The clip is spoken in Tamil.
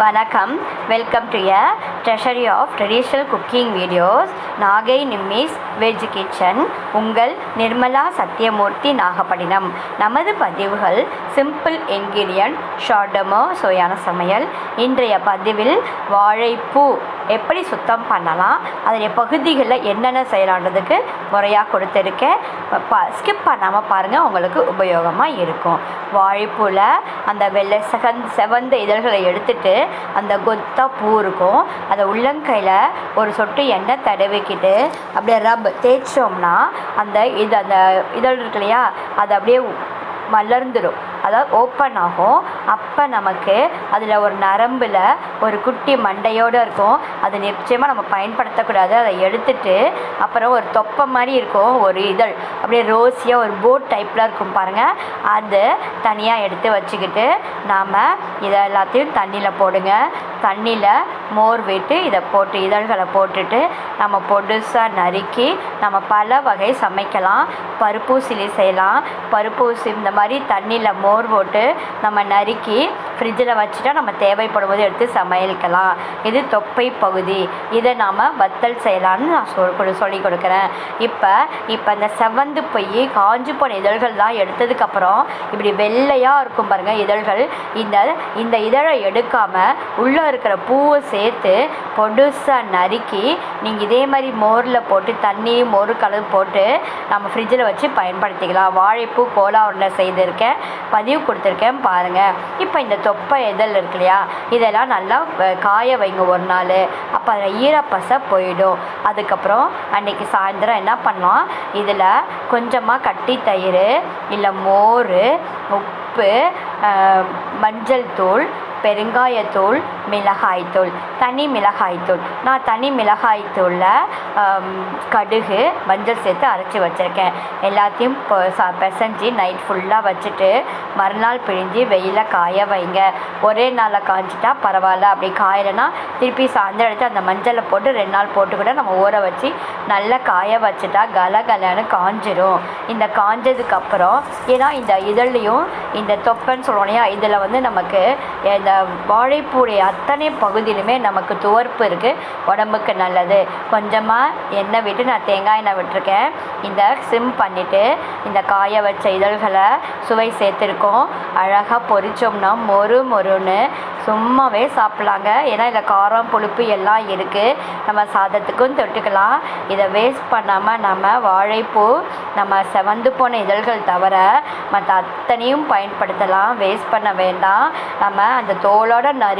வணக்கம். Welcome to a treasury of traditional cooking videos Nagai Nimmi's veg kitchen உங்கள் நிர்மலா சத்யமூர்த்தி நாகப்பட்டினம். நமது பதிவுகள் சிம்பிள் இன்கிரியன்ட் ஷார்டமோ சுவையான சமையல். இன்றைய பதிவில் வாழைப்பூ எப்படி சுத்தம் பண்ணலாம் அதனுடைய பகுதிகளில் என்னென்ன செய்யலான்றதுக்கு முறையாக கொடுத்துருக்கேன். ப ஸ்கிப் பண்ணாமல் பாருங்கள் உங்களுக்கு உபயோகமாக இருக்கும். வாழைப்பூவில் அந்த வெள்ளை செகந் செவந்த இதழ்களை எடுத்துட்டு அந்த கொத்தா பூ இருக்கும். அதை உள்ளங்கையில் ஒரு சொட்டு எண்ணெய் தடவிக்கிட்டு அப்படியே ரப் தேய்ச்சோம்னா அந்த இது அந்த இதழ் இருக்கு இல்லையா அது அப்படியே மலர்ந்துடும் அதாவது ஓப்பன் ஆகும். அப்போ நமக்கு அதில் ஒரு நரம்பில் ஒரு குட்டி மண்டையோடு இருக்கும். அது நிச்சயமாக நம்ம பயன்படுத்தக்கூடாது. அதை எடுத்துட்டு அப்புறம் ஒரு தொப்பை மாதிரி இருக்கும். ஒரு இதழ். அப்படியே ரோஸியாக ஒரு போட் டைப்பில் இருக்கும் பாருங்கள் அது தனியாக எடுத்து வச்சுக்கிட்டு நாம் இதை எல்லாத்தையும் தண்ணியில் போடுங்க. தண்ணியில் மோர் விட்டு இதை போட்டு இதழ்களை போட்டுட்டு நம்ம பொடுசாக நறுக்கி நம்ம பல வகை சமைக்கலாம். பருப்பூசிலி செய்யலாம். பருப்பூசி இந்த மாதிரி தண்ணியில் மோர் போட்டு நம்ம நறுக்கி ஃப்ரிட்ஜில் வச்சுட்டா நம்ம தேவைப்படும் போது எடுத்து சமையலிக்கலாம். இது தொப்பை பகுதி. இதை நாம் வத்தல் செய்யலான்னு நான் சொல் சொல்லி கொடுக்குறேன். இப்போ இப்போ இந்த செவந்து போய் காஞ்சு போன இதழ்கள்லாம் எடுத்ததுக்கப்புறம் இப்படி வெள்ளையாக இருக்கும் பாருங்கள் இதழ்கள். இந்த இந்த இதழை எடுக்காமல் உள்ளே இருக்கிற பூவை சேர்த்து பொடுசாக நறுக்கி நீங்கள் இதே மாதிரி மோரில் போட்டு தண்ணி மோர் கலந்து போட்டு நம்ம ஃப்ரிட்ஜில் வச்சு பயன்படுத்திக்கலாம். வாழைப்பூ கோலா உருண்டை செய்திருக்கேன். பதிவு கொடுத்துருக்கேன் பாருங்கள் இப்போ இந்த தொப்பை இதழ் இருக்கு இல்லையா? இதெல்லாம் நல்லா காய வைங்க ஒரு நாள். அப்போ அதில் ஈரப்பசை போயிடும். அதுக்கப்புறம் அன்னைக்கு சாயந்தரம் என்ன பண்ணோம் இதில் கொஞ்சமாக கட்டி தயிர் இல்லை மோர் உப்பு மஞ்சள் தூள் பெருங்காயத்தூள் மிளகாய்த்தூள் தனி மிளகாய்த்தூள். நான் தனி மிளகாய்த்தூளில் கடுகு மஞ்சள் சேர்த்து அரைச்சி வச்சுருக்கேன். எல்லாத்தையும் இப்போ பிசைஞ்சு நைட் ஃபுல்லாக வச்சுட்டு மறுநாள் பிழிஞ்சு வெயிலில் காய வைங்க. ஒரே நாளில் காய்ஞ்சிட்டா பரவாயில்ல. அப்படி காயலைன்னா திருப்பி சாயந்தரம் எடுத்து அந்த மஞ்சளை போட்டு ரெண்டு நாள் போட்டு கூட நம்ம ஊற வச்சு நல்லா காய வச்சுட்டா கலகலன்னு காஞ்சிரும். இந்த காஞ்சதுக்கப்புறம் ஏன்னா இந்த இதழ்லையும் இந்த தொப்பைன்னு சொல்லுவோம் இல்லையா இதில் வந்து நமக்கு இந்த வாழைப்பூடைய அத்தனை பகுதியிலுமே நமக்கு துவர்ப்பு இருக்குது உடம்புக்கு நல்லது. கொஞ்சமாக எண்ணெய் விட்டு நான் தேங்காய் எண்ணெய் விட்டுருக்கேன். இந்த சிம் பண்ணிவிட்டு இந்த காய வச்ச இதழ்களை சுவை சேர்த்துருக்கோம். அழகாக பொரிச்சோம்னா மொறு மொறுன்னு சும்மாவே சாப்பிட்லாங்க. ஏன்னா இதில் காரம் புளிப்பு எல்லாம் இருக்குது நம்ம சாதத்துக்கும் தொட்டுக்கலாம். இதை வேஸ்ட் பண்ணாமல் நம்ம வாழைப்பூ நம்ம செவந்து போன இதழ்கள் தவிர மற்ற அத்தனையும் பயன்படுத்தலாம். வேஸ்ட் பண்ண வேண்டாம். நம்ம அந்த தோலோட நறு